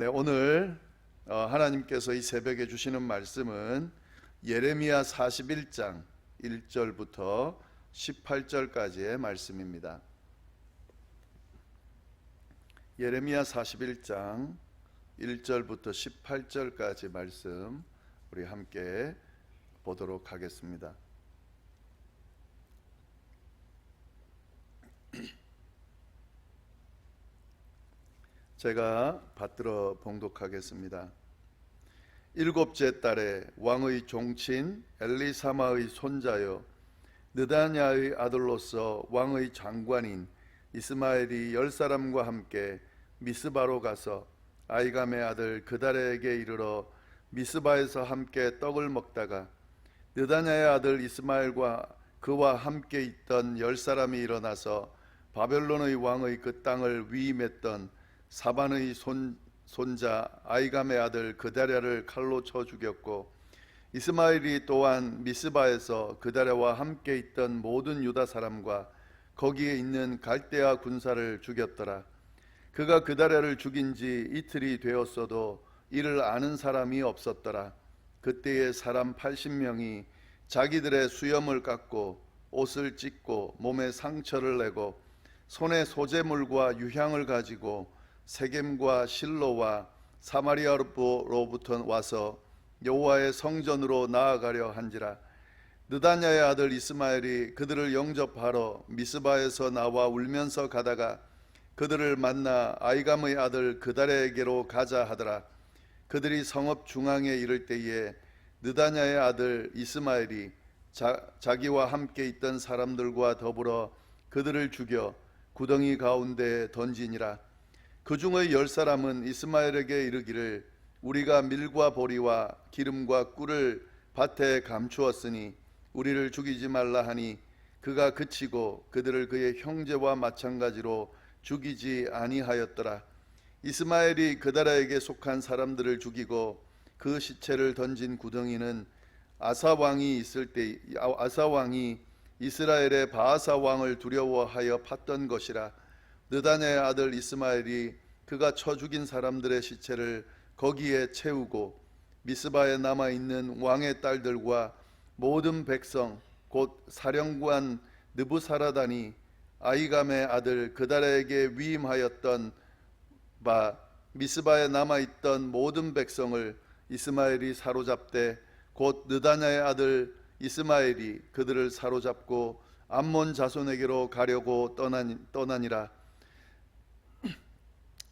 네, 오늘 어, 하나님께서 이 새벽에 주시는 말씀은 예레미야 41장 1절부터 18절까지의 말씀입니다. 예레미야 41장 1절부터 18절까지 말씀 우리 함께 보도록 하겠습니다. 제가 받들어 봉독하겠습니다. 일곱째 달에 왕의 종친 엘리사마의 손자여 느다냐의 아들로서 왕의 장관인 이스마엘이 열 사람과 함께 미스바로 가서 아이감의 아들 그달에게 이르러 미스바에서 함께 떡을 먹다가 느다냐의 아들 이스마엘과 그와 함께 있던 열 사람이 일어나서 바벨론의 왕의 그 땅을 위임했던 사반의 손, 손자 아이감의 아들 그다랴를 칼로 쳐 죽였고 이스마엘이 또한 미스바에서 그다랴와 함께 있던 모든 유다 사람과 거기에 있는 갈대아 군사를 죽였더라. 그가 그다랴를 죽인 지 이틀이 되었어도 이를 아는 사람이 없었더라. 그때에 사람 80명이 자기들의 수염을 깎고 옷을 찢고 몸에 상처를 내고 손에 소재물과 유향을 가지고 세겜과 실로와 사마리아로부터 와서 여호와의 성전으로 나아가려 한지라. 느다냐의 아들 이스마엘이 그들을 영접하러 미스바에서 나와 울면서 가다가 그들을 만나 아이감의 아들 그달에게로 가자 하더라. 그들이 성읍 중앙에 이를 때에 느다냐의 아들 이스마엘이 자, 자기와 함께 있던 사람들과 더불어 그들을 죽여 구덩이 가운데 던지니라 그 중의 열 사람은 이스마엘에게 이르기를 우리가 밀과 보리와 기름과 꿀을 밭에 감추었으니 우리를 죽이지 말라 하니 그가 그치고 그들을 그의 형제와 마찬가지로 죽이지 아니하였더라. 이스마엘이 그다라에게 속한 사람들을 죽이고 그 시체를 던진 구덩이는 아사 왕이 있을 때 아사 왕이 이스라엘의 바하사 왕을 두려워하여 팠던 것이라. 느단의 아들 이스마엘이 그가 쳐 죽인 사람들의 시체를 거기에 채우고 미스바에 남아 있는 왕의 딸들과 모든 백성 곧 사령관 느부사라단이 아이감의 아들 그다라에게 위임하였던 바 미스바에 남아 있던 모든 백성을 이스마엘이 사로잡되 곧 느다냐의 아들 이스마엘이 그들을 사로잡고 암몬 자손에게로 가려고 떠나니, 떠나니라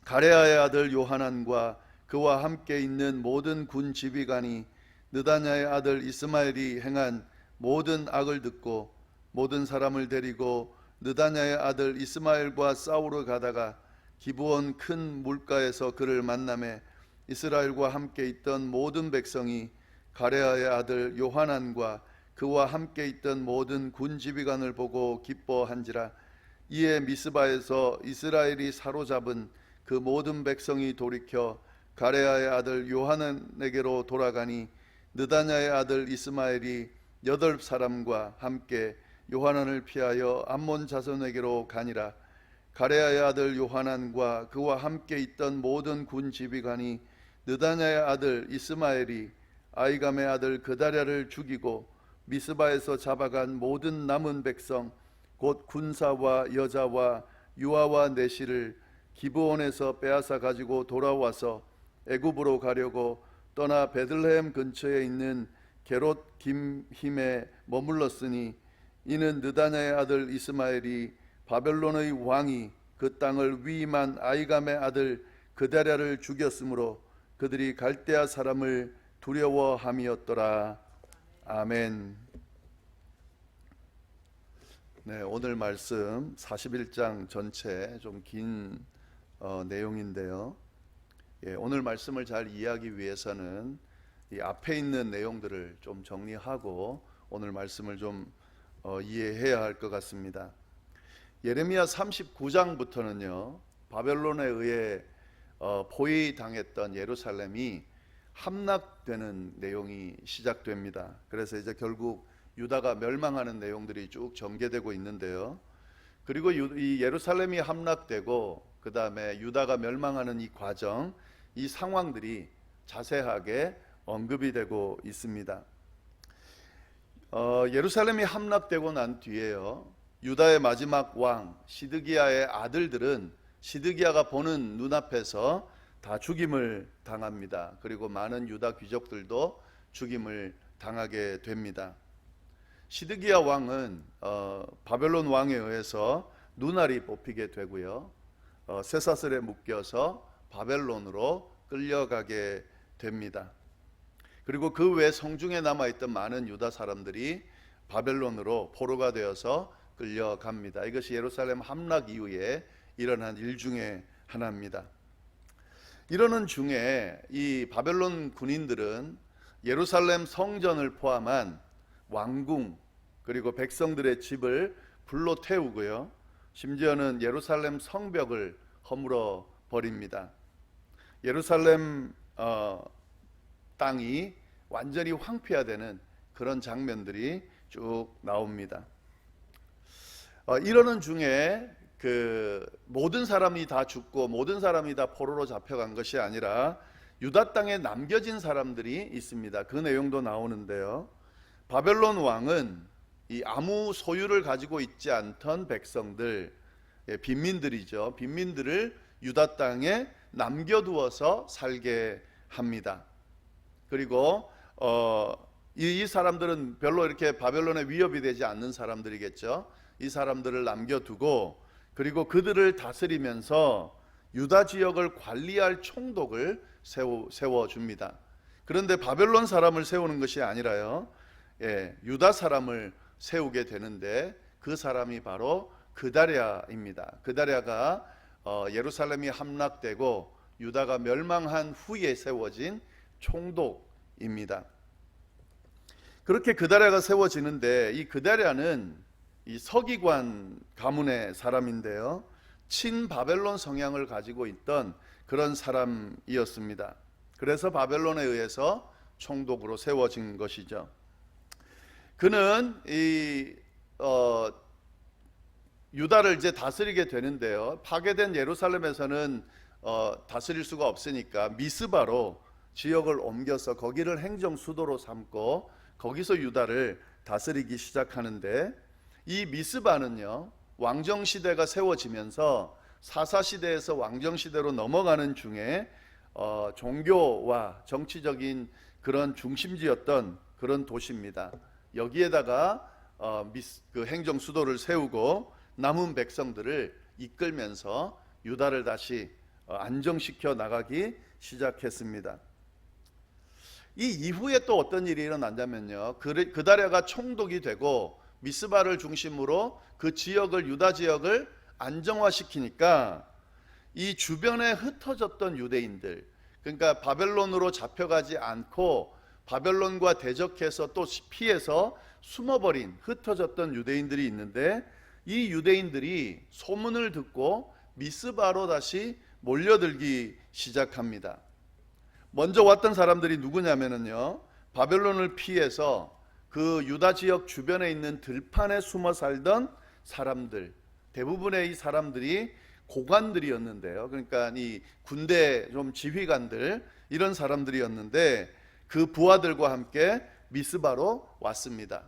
가레아의 아들 요하난과 그와 함께 있는 모든 군 지휘관이 느다냐의 아들 이스마엘이 행한 모든 악을 듣고 모든 사람을 데리고 느다냐의 아들 이스마엘과 싸우러 가다가 기브온 큰 물가에서 그를 만남에 이스라엘과 함께 있던 모든 백성이 가레아의 아들 요하난과 그와 함께 있던 모든 군 지휘관을 보고 기뻐한지라 이에 미스바에서 이스라엘이 사로잡은 그 모든 백성이 돌이켜 가레아의 아들 요하난에게로 돌아가니 느다냐의 아들 이스마엘이 여덟 사람과 함께 요하난을 피하여 암몬 자손에게로 가니라. 가레아의 아들 요하난과 그와 함께 있던 모든 군 지휘관이 느다냐의 아들 이스마엘이 아이감의 아들 그다랴를 죽이고 미스바에서 잡아간 모든 남은 백성 곧 군사와 여자와 유아와 내시를 기브온에서 빼앗아 가지고 돌아와서 애굽으로 가려고 떠나 베들레헴 근처에 있는 게롯 김힘에 머물렀으니 이는 느다냐의 아들 이스마엘이 바벨론의 왕이 그 땅을 위임한 아이감의 아들 그다랴를 죽였으므로 그들이 갈대아 사람을 두려워함이었더라. 아멘. 네, 오늘 말씀 41장 전체 좀 긴 어, 내용인데요. 예, 오늘 말씀을 잘 이해하기 위해서는 이 앞에 있는 내용들을 좀 정리하고 오늘 말씀을 좀 어, 이해해야 할 것 같습니다. 예레미야 39장부터는요 바벨론에 의해 어, 포위당했던 예루살렘이 함락되는 내용이 시작됩니다. 그래서 이제 결국 유다가 멸망하는 내용들이 쭉 전개되고 있는데요. 그리고 유, 이 예루살렘이 함락되고 그 다음에 유다가 멸망하는 이 과정, 이 상황들이 자세하게 언급이 되고 있습니다. 어, 예루살렘이 함락되고 난 뒤에요. 유다의 마지막 왕 시드기야의 아들들은 시드기야가 보는 눈앞에서 다 죽임을 당합니다. 그리고 많은 유다 귀족들도 죽임을 당하게 됩니다. 시드기야 왕은 어, 바벨론 왕에 의해서 눈알이 뽑히게 되고요. 어, 쇠사슬에 묶여서 바벨론으로 끌려가게 됩니다. 그리고 그 외 성중에 남아 있던 많은 유다 사람들이 바벨론으로 포로가 되어서 끌려갑니다. 이것이 예루살렘 함락 이후에 일어난 일 중에 하나입니다. 이러는 중에 이 바벨론 군인들은 예루살렘 성전을 포함한 왕궁 그리고 백성들의 집을 불로 태우고요. 심지어는 예루살렘 성벽을 허물어 버립니다. 예루살렘 어, 땅이 완전히 황폐화되는 그런 장면들이 쭉 나옵니다. 어, 이러는 중에 그 모든 사람이 다 죽고 모든 사람이 다 포로로 잡혀간 것이 아니라 유다 땅에 남겨진 사람들이 있습니다. 그 내용도 나오는데요. 바벨론 왕은 이 아무 소유를 가지고 있지 않던 백성들, 예, 빈민들이죠. 빈민들을 유다 땅에 남겨두어서 살게 합니다. 그리고 어, 이, 이 사람들은 별로 이렇게 바벨론의 위협이 되지 않는 사람들이겠죠. 이 사람들을 남겨두고 그리고 그들을 다스리면서 유다 지역을 관리할 총독을 세워, 세워줍니다. 그런데 바벨론 사람을 세우는 것이 아니라요, 예, 유다 사람을 세우게 되는데 그 사람이 바로 그다랴입니다. 그다랴가 어, 예루살렘이 함락되고 유다가 멸망한 후에 세워진 총독입니다. 그렇게 그다랴가 세워지는데 이 그다랴는 이 서기관 가문의 사람인데요. 친 바벨론 성향을 가지고 있던 그런 사람이었습니다. 그래서 바벨론에 의해서 총독으로 세워진 것이죠. 그는 이 어, 유다를 이제 다스리게 되는데요. 파괴된 예루살렘에서는 어, 다스릴 수가 없으니까 미스바로 지역을 옮겨서 거기를 행정 수도로 삼고 거기서 유다를 다스리기 시작하는데 이 미스바는요 왕정 시대가 세워지면서 사사 시대에서 왕정 시대로 넘어가는 중에 어, 종교와 정치적인 그런 중심지였던 그런 도시입니다. 여기에다가 어, 미스, 그 행정 수도를 세우고 남은 백성들을 이끌면서 유다를 다시 어, 안정시켜 나가기 시작했습니다. 이 이후에 또 어떤 일이 일어난다면요. 그, 그다랴가 총독이 되고 미스바를 중심으로 그 지역을 유다 지역을 안정화시키니까 이 주변에 흩어졌던 유대인들 그러니까 바벨론으로 잡혀가지 않고 바벨론과 대적해서 또 피해서 숨어버린 흩어졌던 유대인들이 있는데 이 유대인들이 소문을 듣고 미스바로 다시 몰려들기 시작합니다. 먼저 왔던 사람들이 누구냐면요. 바벨론을 피해서 그 유다 지역 주변에 있는 들판에 숨어 살던 사람들 대부분의 이 사람들이 고관들이었는데요. 그러니까 이 군대 좀 지휘관들 이런 사람들이었는데 그 부하들과 함께 미스바로 왔습니다.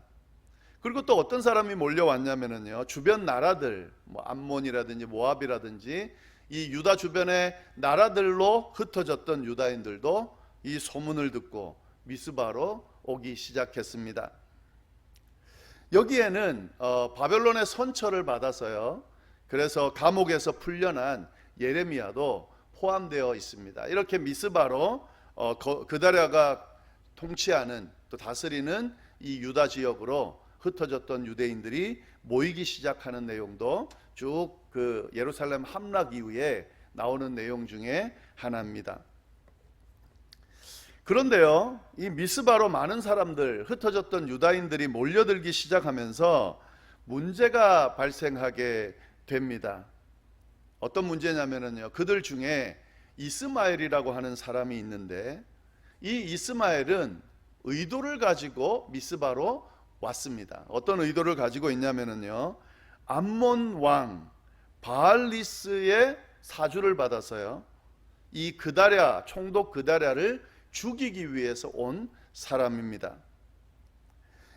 그리고 또 어떤 사람이 몰려왔냐면은요. 주변 나라들 뭐 암몬이라든지 모압이라든지 이 유다 주변의 나라들로 흩어졌던 유다인들도 이 소문을 듣고 미스바로 오기 시작했습니다. 여기에는 어, 바벨론의 선처를 받아서요. 그래서 감옥에서 풀려난 예레미야도 포함되어 있습니다. 이렇게 미스바로 어, 그다랴가 통치하는 또 다스리는 이 유다 지역으로 흩어졌던 유대인들이 모이기 시작하는 내용도 쭉 그 예루살렘 함락 이후에 나오는 내용 중에 하나입니다. 그런데요, 이 미스바로 많은 사람들, 흩어졌던 유다인들이 몰려들기 시작하면서 문제가 발생하게 됩니다. 어떤 문제냐면요, 그들 중에 이스마엘이라고 하는 사람이 있는데, 이 이스마엘은 의도를 가지고 미스바로 왔습니다. 어떤 의도를 가지고 있냐면요, 암몬 왕 바알리스의 사주를 받아서요, 이 그다랴 총독 그다랴를 죽이기 위해서 온 사람입니다.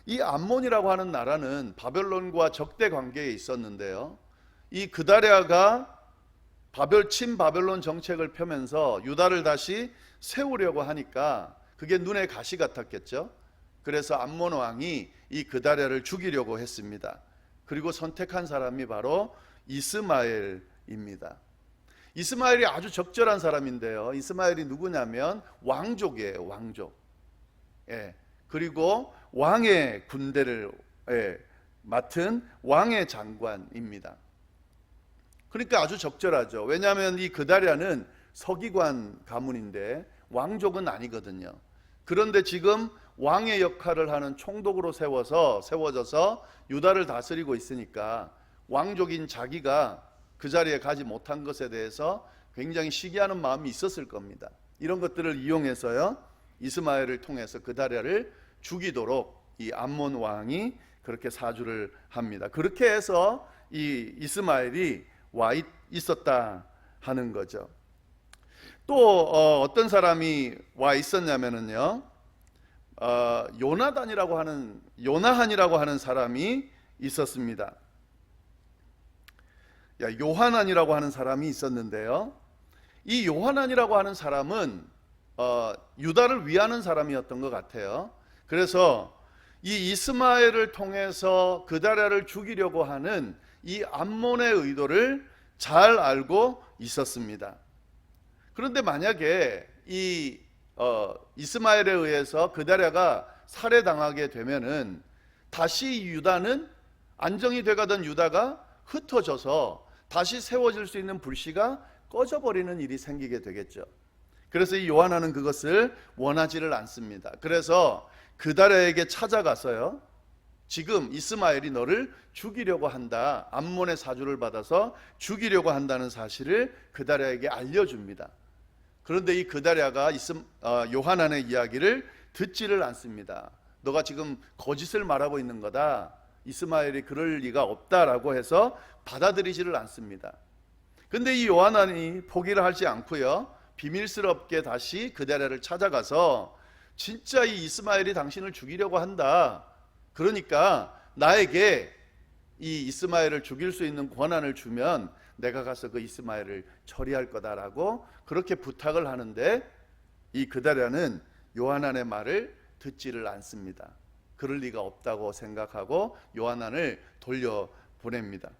이 암몬이라고 하는 나라는 바벨론과 적대 관계에 있었는데요. 이 그다랴가 바벨 친 바벨론 정책을 펴면서 유다를 다시 세우려고 하니까 그게 눈에 가시 같았겠죠. 그래서 암몬 왕이 이 그다랴를 죽이려고 했습니다. 그리고 선택한 사람이 바로 이스마엘입니다. 이스마엘이 아주 적절한 사람인데요. 이스마엘이 누구냐면 왕족이에요, 왕족. 예. 그리고 왕의 군대를 예, 맡은 왕의 장관입니다. 그러니까 아주 적절하죠. 왜냐하면 이 그다랴는 서기관 가문인데 왕족은 아니거든요. 그런데 지금 왕의 역할을 하는 총독으로 세워서 세워져서 유다를 다스리고 있으니까 왕족인 자기가 그 자리에 가지 못한 것에 대해서 굉장히 시기하는 마음이 있었을 겁니다. 이런 것들을 이용해서요 이스마엘을 통해서 그다랴를 죽이도록 이 암몬 왕이 그렇게 사주를 합니다. 그렇게 해서 이 이스마엘이 와 있었다 하는 거죠. 또 어, 떤 사람이 와 있었냐면은요. 어, 요나단이라고 하는 요나한이라고 하는 사람이 있었습니다. 야, 요하난이라고 하는 사람이 있었는데요. 이 요하난이라고 하는 사람은 어, 유다를 위하는 사람이었던 것 같아요. 그래서 이 이스마엘을 통해서 그다라를 죽이려고 하는 이 암몬의 의도를 잘 알고 있었습니다. 그런데 만약에 이 어, 이스마엘에 의해서 그다랴가 살해당하게 되면은 다시 유다는 안정이 돼가던 유다가 흩어져서 다시 세워질 수 있는 불씨가 꺼져버리는 일이 생기게 되겠죠. 그래서 이 요하나는 그것을 원하지를 않습니다. 그래서 그다랴에게 찾아가서요. 지금 이스마엘이 너를 죽이려고 한다. 암몬의 사주를 받아서 죽이려고 한다는 사실을 그다랴에게 알려줍니다. 그런데 이 그다랴가 이스, 어, 요하난의 이야기를 듣지를 않습니다. 너가 지금 거짓을 말하고 있는 거다. 이스마엘이 그럴 리가 없다라고 해서 받아들이지를 않습니다. 근데 이 요하난이 포기를 하지 않고요. 비밀스럽게 다시 그다랴를 찾아가서 진짜 이 이스마엘이 당신을 죽이려고 한다. 그러니까 나에게 이 이스마엘을 죽일 수 있는 권한을 주면 내가 가서 그 이스마엘을 처리할 거다라고 그렇게 부탁을 하는데 이 그다랴는 요하난의 말을 듣지를 않습니다. 그럴 리가 없다고 생각하고 요하난을 돌려 보냅니다.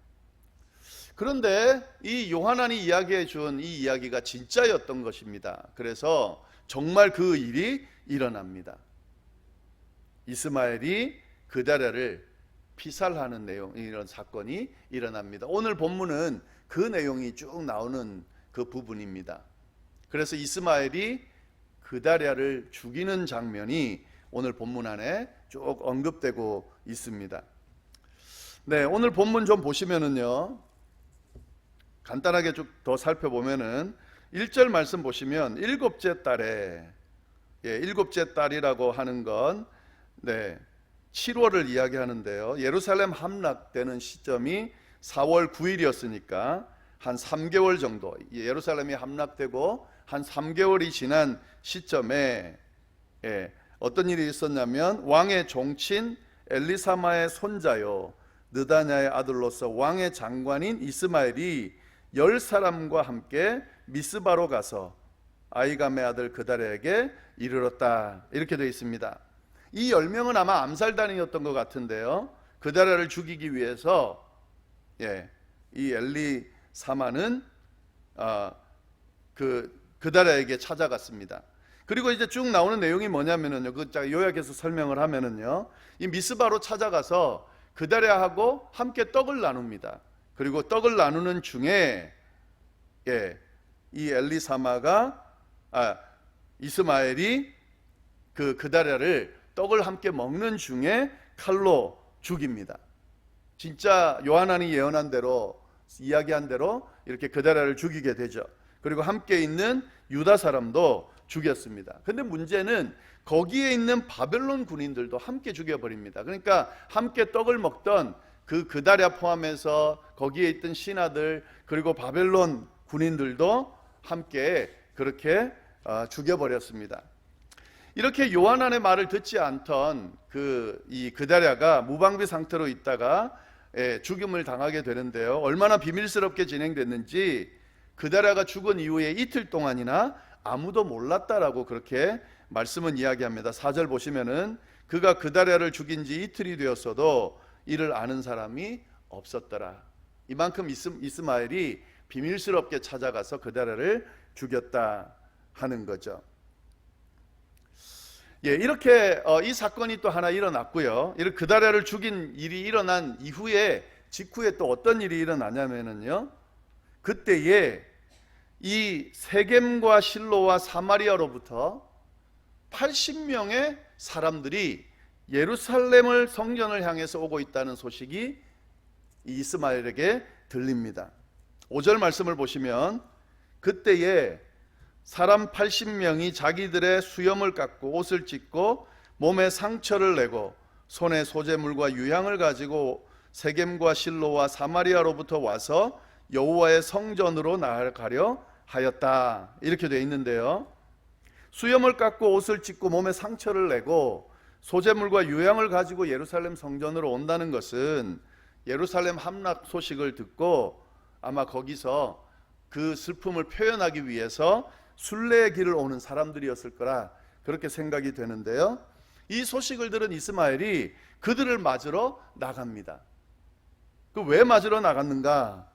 그런데 이 요하난이 이야기해 준 이 이야기가 진짜였던 것입니다. 그래서 정말 그 일이 일어납니다. 이스마엘이 그다랴를 피살하는 내용 이런 사건이 일어납니다. 오늘 본문은 그 내용이 쭉 나오는 그 부분입니다. 그래서 이스마엘이 그다랴를 죽이는 장면이 오늘 본문 안에 쭉 언급되고 있습니다. 네, 오늘 본문 좀 보시면은요. 간단하게 쭉 더 살펴보면은 1절 말씀 보시면 일곱째 달에 예, 일곱째 달이라고 하는 건 네. 7월을 이야기하는데요. 예루살렘 함락되는 시점이 4월 9일이었으니까 한 3개월 정도 예루살렘이 함락되고 한 3개월이 지난 시점에 예, 어떤 일이 있었냐면 왕의 종친 엘리사마의 손자요 느다냐의 아들로서 왕의 장관인 이스마엘이 열 사람과 함께 미스바로 가서 아이감의 아들 그달에게 이르렀다 이렇게 되어 있습니다. 이 열 명은 아마 암살단이었던 것 같은데요. 그다라를 죽이기 위해서 예, 이 엘리 사마는 어, 그 그다라에게 찾아갔습니다. 그리고 이제 쭉 나오는 내용이 뭐냐면은요. 그 요약해서 설명을 하면은요. 이 미스바로 찾아가서 그다랴하고 함께 떡을 나눕니다. 그리고 떡을 나누는 중에 예, 이 엘리사마가 아, 이스마엘이 그 그다랴를 떡을 함께 먹는 중에 칼로 죽입니다. 진짜 요한안이 예언한 대로 이야기한 대로 이렇게 그다랴를 죽이게 되죠. 그리고 함께 있는 유다 사람도 죽였습니다. 근데 문제는 거기에 있는 바벨론 군인들도 함께 죽여버립니다. 그러니까 함께 떡을 먹던 그 그다랴 포함해서 거기에 있던 신하들 그리고 바벨론 군인들도 함께 그렇게 어, 죽여버렸습니다. 이렇게 요한안의 말을 듣지 않던 그 이 그다랴가 무방비 상태로 있다가 예, 죽임을 당하게 되는데요. 얼마나 비밀스럽게 진행됐는지 그다랴가 죽은 이후에 이틀 동안이나 아무도 몰랐다라고 그렇게 말씀은 이야기합니다. 4절 보시면은 그가 그다랴를 죽인 지 이틀이 되었어도 이를 아는 사람이 없었더라. 이만큼 이스, 이스마엘이 비밀스럽게 찾아가서 그다랴를 죽였다 하는 거죠. 예, 이렇게 어, 이 사건이 또 하나 일어났고요. 이렇게 그다랴를 죽인 일이 일어난 이후에 직후에 또 어떤 일이 일어나냐면은요. 그때에 이 세겜과 실로와 사마리아로부터 80명의 사람들이 예루살렘을 성전을 향해서 오고 있다는 소식이 이 이스마엘에게 들립니다. 5절 말씀을 보시면 그때에 사람 80명이 자기들의 수염을 깎고 옷을 찢고 몸에 상처를 내고 손에 소재물과 유향을 가지고 세겜과 실로와 사마리아로부터 와서 여호와의 성전으로 나아가려 하였다. 이렇게 되어 있는데요. 수염을 깎고 옷을 찢고 몸에 상처를 내고 소재물과 유향을 가지고 예루살렘 성전으로 온다는 것은 예루살렘 함락 소식을 듣고 아마 거기서 그 슬픔을 표현하기 위해서 순례의 길을 오는 사람들이었을 거라 그렇게 생각이 되는데요. 이 소식을 들은 이스마엘이 그들을 맞으러 나갑니다. 그 왜 맞으러 나갔는가?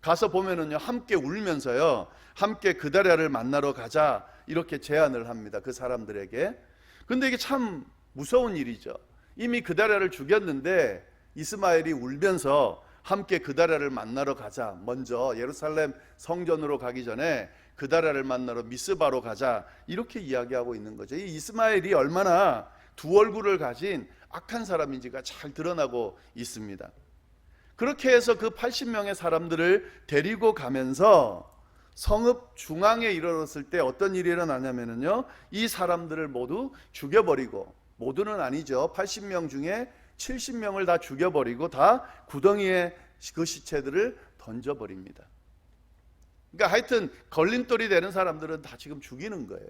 가서 보면은요 함께 울면서요 함께 그다랴를 만나러 가자 이렇게 제안을 합니다 그 사람들에게 근데 이게 참 무서운 일이죠 이미 그다랴를 죽였는데 이스마엘이 울면서 함께 그다랴를 만나러 가자 먼저 예루살렘 성전으로 가기 전에 그다랴를 만나러 미스바로 가자 이렇게 이야기하고 있는 거죠 이 이스마엘이 얼마나 두 얼굴을 가진 악한 사람인지가 잘 드러나고 있습니다 그렇게 해서 그 80명의 사람들을 데리고 가면서 성읍 중앙에 이르렀을 때 어떤 일이 일어나냐면요. 이 사람들을 모두 죽여버리고 모두는 아니죠. 80명 중에 70명을 다 죽여버리고 다 구덩이에 그 시체들을 던져버립니다. 그러니까 하여튼 걸림돌이 되는 사람들은 다 지금 죽이는 거예요.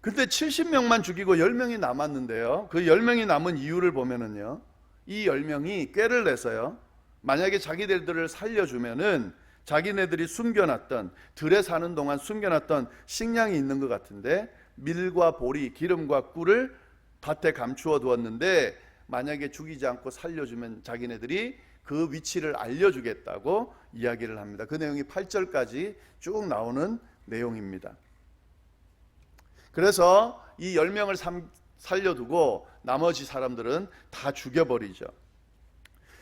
근데 70명만 죽이고 10명이 남았는데요. 그 10명이 남은 이유를 보면은요. 이 10명이 꾀를 내서요. 만약에 자기들을 살려주면은 자기네들이 숨겨놨던 들에 사는 동안 숨겨놨던 식량이 있는 것 같은데 밀과 보리, 기름과 꿀을 밭에 감추어 두었는데 만약에 죽이지 않고 살려주면 자기네들이 그 위치를 알려주겠다고 이야기를 합니다. 그 내용이 8절까지 쭉 나오는 내용입니다. 그래서 이 10명을 살려두고 나머지 사람들은 다 죽여버리죠.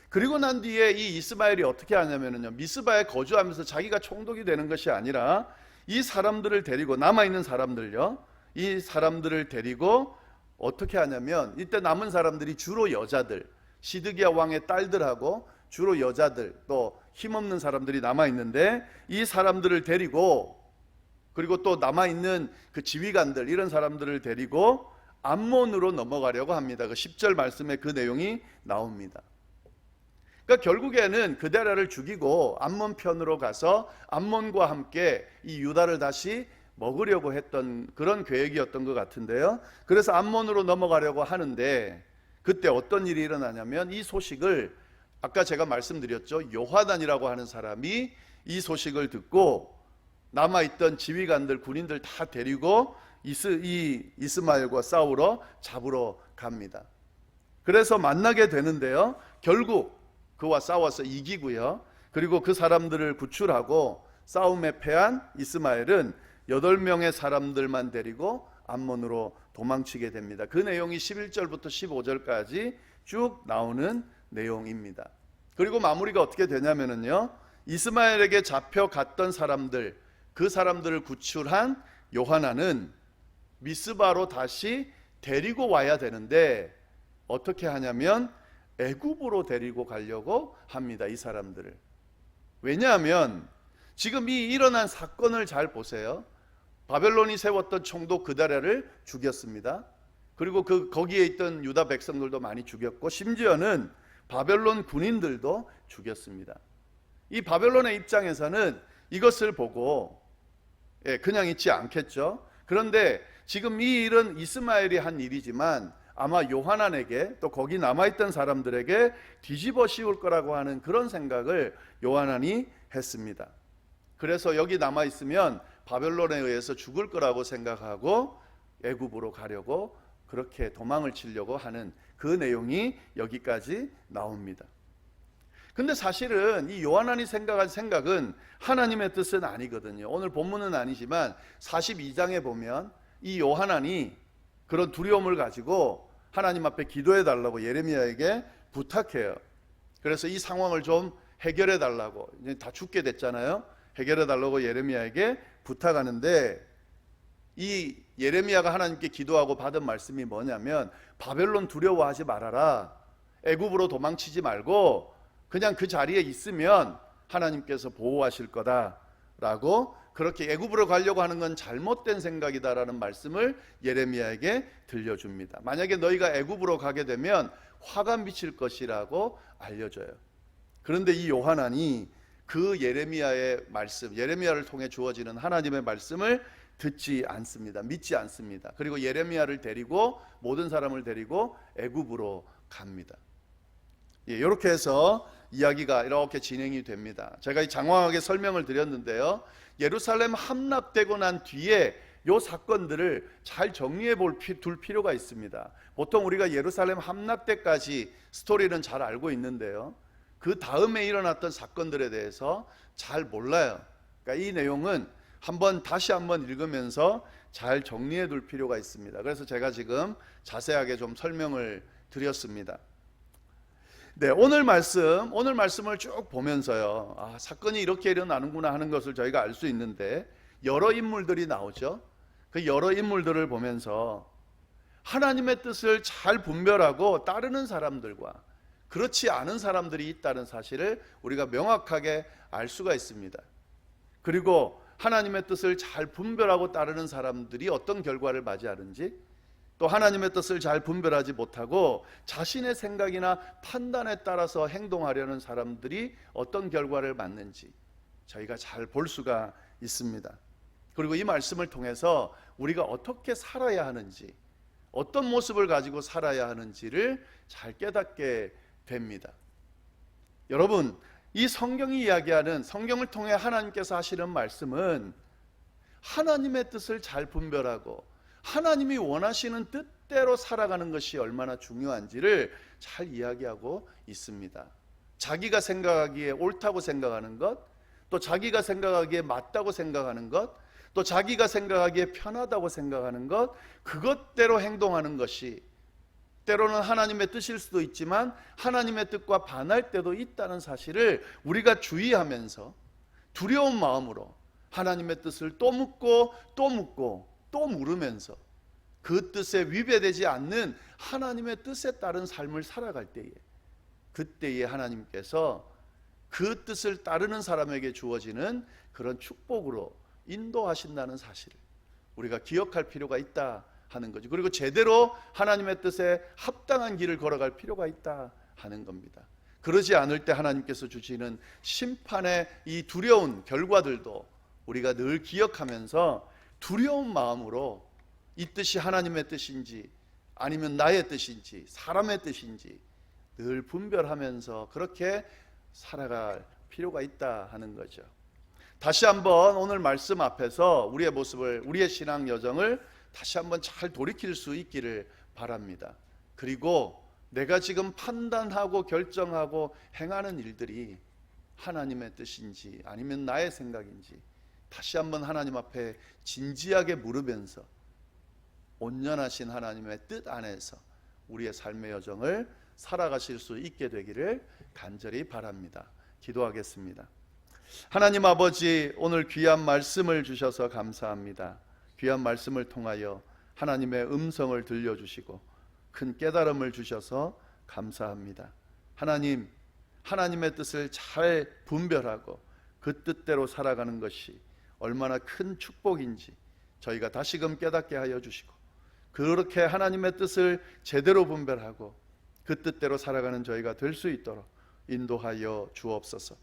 그리고 난 뒤에 이 이스마엘이 어떻게 하냐면요. 미스바에 거주하면서 자기가 총독이 되는 것이 아니라 이 사람들을 데리고 남아있는 사람들요. 이 사람들을 데리고 어떻게 하냐면 이때 남은 사람들이 주로 여자들, 시드기야 왕의 딸들하고 주로 여자들 또 힘없는 사람들이 남아 있는데 이 사람들을 데리고 그리고 또 남아 있는 그 지휘관들 이런 사람들을 데리고 암몬으로 넘어가려고 합니다. 그 10절 말씀에 그 내용이 나옵니다. 그러니까 결국에는 그데라를 죽이고 암몬 편으로 가서 암몬과 함께 이 유다를 다시 먹으려고 했던 그런 계획이었던 것 같은데요. 그래서 암몬으로 넘어가려고 하는데 그때 어떤 일이 일어나냐면 이 소식을 아까 제가 말씀드렸죠. 요하단이라고 하는 사람이 이 소식을 듣고 남아 있던 지휘관들, 군인들 다 데리고 이스, 이 이스마엘과 싸우러 잡으러 갑니다. 그래서 만나게 되는데요. 결국 그와 싸워서 이기고요. 그리고 그 사람들을 구출하고 싸움에 패한 이스마엘은 여덟 명의 사람들만 데리고 암몬으로 도망치게 됩니다. 그 내용이 11절부터 15절까지 쭉 나오는 내용입니다. 그리고 마무리가 어떻게 되냐면은요. 이스마엘에게 잡혀갔던 사람들, 그 사람들을 구출한 요하나는 미스바로 다시 데리고 와야 되는데 어떻게 하냐면 애굽으로 데리고 가려고 합니다. 이 사람들을. 왜냐하면 지금 이 일어난 사건을 잘 보세요. 바벨론이 세웠던 총독 그다랴를 죽였습니다. 그리고 그 거기에 있던 유다 백성들도 많이 죽였고 심지어는 바벨론 군인들도 죽였습니다. 이 바벨론의 입장에서는 이것을 보고 예, 그냥 있지 않겠죠. 그런데 지금 이 일은 이스마엘이 한 일이지만 아마 요하난에게 또 거기 남아있던 사람들에게 뒤집어 씌울 거라고 하는 그런 생각을 요하난이 했습니다. 그래서 여기 남아 있으면 바벨론에 의해서 죽을 거라고 생각하고 애굽으로 가려고 그렇게 도망을 치려고 하는 그 내용이 여기까지 나옵니다. 근데 사실은 이 요한안이 생각한 생각은 하나님의 뜻은 아니거든요. 오늘 본문은 아니지만 42장에 보면 이 요한안이 그런 두려움을 가지고 하나님 앞에 기도해 달라고 예레미야에게 부탁해요. 그래서 이 상황을 좀 해결해 달라고 이제 다 죽게 됐잖아요. 해결해 달라고 예레미야에게 부탁하는데 이 예레미야가 하나님께 기도하고 받은 말씀이 뭐냐면 바벨론 두려워하지 말아라. 애굽으로 도망치지 말고 그냥 그 자리에 있으면 하나님께서 보호하실 거다라고 그렇게 애굽으로 가려고 하는 건 잘못된 생각이다라는 말씀을 예레미야에게 들려줍니다. 만약에 너희가 애굽으로 가게 되면 화가 미칠 것이라고 알려줘요. 그런데 이 요한안이 그 예레미야의 말씀, 예레미야를 통해 주어지는 하나님의 말씀을 듣지 않습니다. 믿지 않습니다. 그리고 예레미야를 데리고 모든 사람을 데리고 애굽으로 갑니다. 예, 이렇게 해서 이야기가 이렇게 진행이 됩니다. 제가 이 장황하게 설명을 드렸는데요. 예루살렘 함락되고 난 뒤에 요 사건들을 잘 정리해 볼 필요가 있습니다. 보통 우리가 예루살렘 함락 때까지 스토리는 잘 알고 있는데요. 그 다음에 일어났던 사건들에 대해서 잘 몰라요. 그러니까 이 내용은 한번 다시 한번 읽으면서 잘 정리해 둘 필요가 있습니다. 그래서 제가 지금 자세하게 좀 설명을 드렸습니다. 네, 오늘 말씀, 오늘 말씀을 쭉 보면서요. 아, 사건이 이렇게 일어나는구나 하는 것을 저희가 알 수 있는데 여러 인물들이 나오죠. 그 여러 인물들을 보면서 하나님의 뜻을 잘 분별하고 따르는 사람들과 그렇지 않은 사람들이 있다는 사실을 우리가 명확하게 알 수가 있습니다. 그리고 하나님의 뜻을 잘 분별하고 따르는 사람들이 어떤 결과를 맞이하는지 또 하나님의 뜻을 잘 분별하지 못하고 자신의 생각이나 판단에 따라서 행동하려는 사람들이 어떤 결과를 맞는지 저희가 잘 볼 수가 있습니다. 그리고 이 말씀을 통해서 우리가 어떻게 살아야 하는지 어떤 모습을 가지고 살아야 하는지를 잘 깨닫게 됩니다. 여러분, 이 성경이 이야기하는 성경을 통해 하나님께서 하시는 말씀은 하나님의 뜻을 잘 분별하고 하나님이 원하시는 뜻대로 살아가는 것이 얼마나 중요한지를 잘 이야기하고 있습니다. 자기가 생각하기에 옳다고 생각하는 것, 또 자기가 생각하기에 맞다고 생각하는 것, 또 자기가 생각하기에 편하다고 생각하는 것, 그것대로 행동하는 것이 때로는 하나님의 뜻일 수도 있지만 하나님의 뜻과 반할 때도 있다는 사실을 우리가 주의하면서 두려운 마음으로 하나님의 뜻을 또 묻고 또 묻고 또 물으면서 그 뜻에 위배되지 않는 하나님의 뜻에 따른 삶을 살아갈 때에 그때에 하나님께서 그 뜻을 따르는 사람에게 주어지는 그런 축복으로 인도하신다는 사실을 우리가 기억할 필요가 있다 하는 거죠. 그리고 제대로 하나님의 뜻에 합당한 길을 걸어갈 필요가 있다 하는 겁니다. 그러지 않을 때 하나님께서 주시는 심판의 이 두려운 결과들도 우리가 늘 기억하면서 두려운 마음으로 이 뜻이 하나님의 뜻인지 아니면 나의 뜻인지 사람의 뜻인지 늘 분별하면서 그렇게 살아갈 필요가 있다 하는 거죠. 다시 한번 오늘 말씀 앞에서 우리의 모습을 우리의 신앙 여정을 다시 한번 잘 돌이킬 수 있기를 바랍니다. 그리고 내가 지금 판단하고 결정하고 행하는 일들이 하나님의 뜻인지 아니면 나의 생각인지 다시 한번 하나님 앞에 진지하게 물으면서 온전하신 하나님의 뜻 안에서 우리의 삶의 여정을 살아가실 수 있게 되기를 간절히 바랍니다. 기도하겠습니다. 하나님 아버지 오늘 귀한 말씀을 주셔서 감사합니다. 귀한 말씀을 통하여 하나님의 음성을 들려주시고 큰 깨달음을 주셔서 감사합니다. 하나님, 하나님의 뜻을 잘 분별하고 그 뜻대로 살아가는 것이 얼마나 큰 축복인지 저희가 다시금 깨닫게 하여 주시고 그렇게 하나님의 뜻을 제대로 분별하고 그 뜻대로 살아가는 저희가 될 수 있도록 인도하여 주옵소서.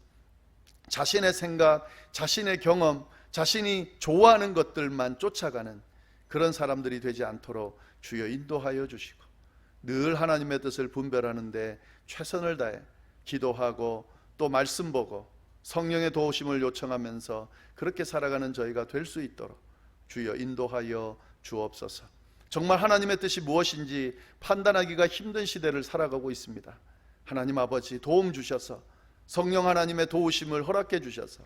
자신의 생각, 자신의 경험, 자신이 좋아하는 것들만 쫓아가는 그런 사람들이 되지 않도록 주여 인도하여 주시고 늘 하나님의 뜻을 분별하는데 최선을 다해 기도하고 또 말씀 보고 성령의 도우심을 요청하면서 그렇게 살아가는 저희가 될 수 있도록 주여 인도하여 주옵소서. 정말 하나님의 뜻이 무엇인지 판단하기가 힘든 시대를 살아가고 있습니다. 하나님 아버지 도움 주셔서 성령 하나님의 도우심을 허락해 주셔서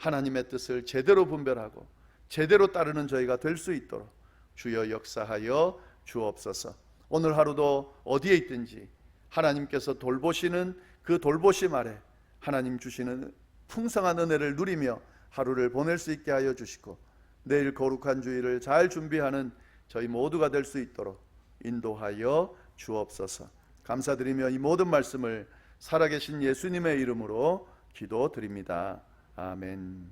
하나님의 뜻을 제대로 분별하고 제대로 따르는 저희가 될 수 있도록 주여 역사하여 주옵소서. 오늘 하루도 어디에 있든지 하나님께서 돌보시는 그 돌보심 아래 하나님 주시는 풍성한 은혜를 누리며 하루를 보낼 수 있게 하여 주시고 내일 거룩한 주일을 잘 준비하는 저희 모두가 될 수 있도록 인도하여 주옵소서. 감사드리며 이 모든 말씀을 살아계신 예수님의 이름으로 기도드립니다. 아멘.